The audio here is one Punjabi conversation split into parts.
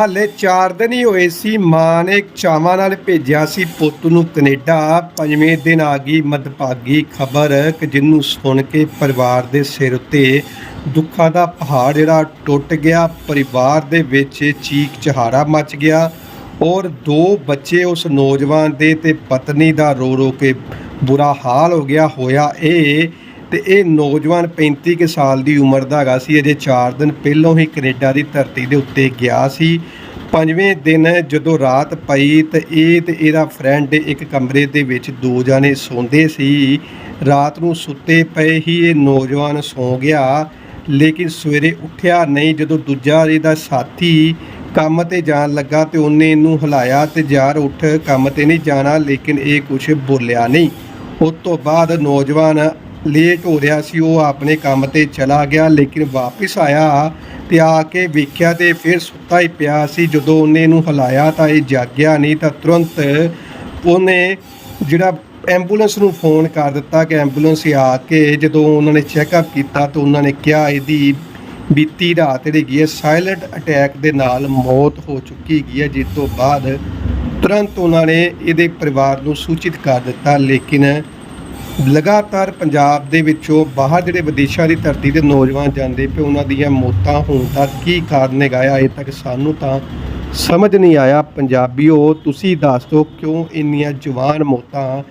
ਹਾਲੇ 4 ਦਿਨ ਹੀ ਹੋਏ ਸੀ, ਮਾਂ ਨੇ ਚਾਵਾਂ ਨਾਲ ਭੇਜਿਆ ਸੀ। ਪੁੱਤ ਨੂੰ ਕੈਨੇਡਾ ਪੰਜਵੇਂ ਦਿਨ ਆ ਗਈ। ਮਦਭਾਗੀ ਖਬਰ ਕਿ ਜਿਹਨੂੰ ਸੁਣ ਕੇ ਪਰਿਵਾਰ ਦੇ ਸਿਰ ਉੱਤੇ ਦੁੱਖਾਂ ਦਾ ਪਹਾੜ ਜਿਹੜਾ ਟੁੱਟ ਗਿਆ, ਪਰਿਵਾਰ ਦੇ ਵਿੱਚ ਚੀਕ ਚਹਾੜਾ ਮਚ ਗਿਆ ਔਰ ਦੋ ਬੱਚੇ ਉਸ ਨੌਜਵਾਨ ਦੇ ਤੇ ਪਤਨੀ ਦਾ ਰੋ ਰੋ ਕੇ ਬੁਰਾ ਹਾਲ ਹੋ ਗਿਆ। ਹੋਇਆ ਇਹ ਤੇ ਇਹ ਨੌਜਵਾਨ 35 ਕੁ ਸਾਲ ਦੀ ਉਮਰ ਦਾ ਹੈਗਾ ਸੀ। ਅਜੇ 4 ਦਿਨ ਪਹਿਲਾਂ ਹੀ ਕੈਨੇਡਾ ਦੀ ਧਰਤੀ ਦੇ ਉੱਤੇ ਗਿਆ ਸੀ। ਪੰਜਵੇਂ ਦਿਨ ਜਦੋਂ ਰਾਤ ਪਈ ਤੇ ਇਹ ਤੇ ਇਹਦਾ ਫਰੈਂਡ ਇੱਕ ਕਮਰੇ ਦੇ ਵਿੱਚ ਦੋ ਜਾਣੇ ਸੌਂਦੇ ਸੀ। ਰਾਤ ਨੂੰ ਸੁੱਤੇ ਪਏ ਹੀ ਇਹ ਨੌਜਵਾਨ ਸੌਂ ਗਿਆ, ਲੇਕਿਨ ਸਵੇਰੇ ਉੱਠਿਆ ਨਹੀਂ। ਜਦੋਂ ਦੂਜਾ ਇਹਦਾ ਸਾਥੀ ਕੰਮ ਤੇ ਜਾਣ ਲੱਗਾ ਤੇ ਉਹਨੇ ਇਹਨੂੰ ਹਿਲਾਇਆ ਤੇ ਯਾਰ ਉੱਠ, ਕੰਮ ਤੇ ਨਹੀਂ ਜਾਣਾ, ਲੇਕਿਨ ਇਹ ਕੁਝ ਬੋਲਿਆ ਨਹੀਂ। ਉਸ ਤੋਂ ਬਾਅਦ ਨੌਜਵਾਨ ਲੇਟ ਹੋ ਰਿਹਾ ਸੀ, ਉਹ ਆਪਣੇ ਕੰਮ ਤੇ ਚਲਾ ਗਿਆ, ਲੇਕਿਨ ਵਾਪਸ ਆਇਆ ਤੇ ਆ ਕੇ ਵੇਖਿਆ ਤੇ ਫਿਰ ਸੁੱਤਾ ਹੀ ਪਿਆ ਸੀ। ਜਦੋਂ ਉਹਨੇ ਇਹਨੂੰ ਹਿਲਾਇਆ ਤਾਂ ਇਹ ਜਾਗਿਆ ਨਹੀਂ ਤਾਂ ਤੁਰੰਤ ਉਹਨੇ ਜਿਹੜਾ ਐਂਬੂਲੈਂਸ ਨੂੰ ਫੋਨ ਕਰ ਦਿੱਤਾ ਕਿ ਐਂਬੂਲੈਂਸ ਆ ਕੇ ਜਦੋਂ ਉਹਨਾਂ ਨੇ ਚੈੱਕਅਪ ਕੀਤਾ ਤਾਂ ਉਹਨਾਂ ਨੇ ਕਿਹਾ ਇਹਦੀ ਬੀਤੀ ਰਾਤ ਜਿਹੜੀ ਗਈ ਹੈ ਸਾਇਲੈਂਟ ਅਟੈਕ ਦੇ ਨਾਲ ਮੌਤ ਹੋ ਚੁੱਕੀ ਗਈ ਹੈ, ਜਿਸ ਤੋਂ ਬਾਅਦ ਤੁਰੰਤ ਉਹਨਾਂ ਨੇ ਇਹਦੇ ਪਰਿਵਾਰ ਨੂੰ ਸੂਚਿਤ ਕਰ ਦਿੱਤਾ। ਲੇਕਿਨ ਲਗਾਤਾਰ ਪੰਜਾਬ ਦੇ ਵਿੱਚੋਂ ਬਾਹਰ ਜਿਹੜੇ ਵਿਦੇਸ਼ਾਂ ਦੀ ਧਰਤੀ ਦੇ ਨੌਜਵਾਨ ਜਾਂਦੇ ਪਏ, ਉਹਨਾਂ ਦੀਆਂ ਮੌਤਾਂ ਹੋਣ ਦਾ ਕੀ ਕਾਰਨ ਹੈਗਾ ਆ? ਅਜੇ ਤੱਕ ਸਾਨੂੰ ਤਾਂ ਸਮਝ ਨਹੀਂ ਆਇਆ ਪੰਜਾਬੀਓ, ਤੁਸੀਂ ਦੱਸ ਦਿਓ ਕਿਉਂ ਇੰਨੀਆਂ ਜਵਾਨ ਮੌਤਾਂ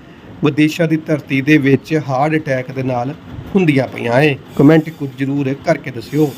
ਵਿਦੇਸ਼ਾਂ ਦੀ ਧਰਤੀ ਦੇ ਵਿੱਚ ਹਾਰਟ ਅਟੈਕ ਦੇ ਨਾਲ ਹੁੰਦੀਆਂ ਪਈਆਂ ਏ ਕਮੈਂਟ ਕੁਝ ਜ਼ਰੂਰ ਕਰਕੇ ਦੱਸਿਓ।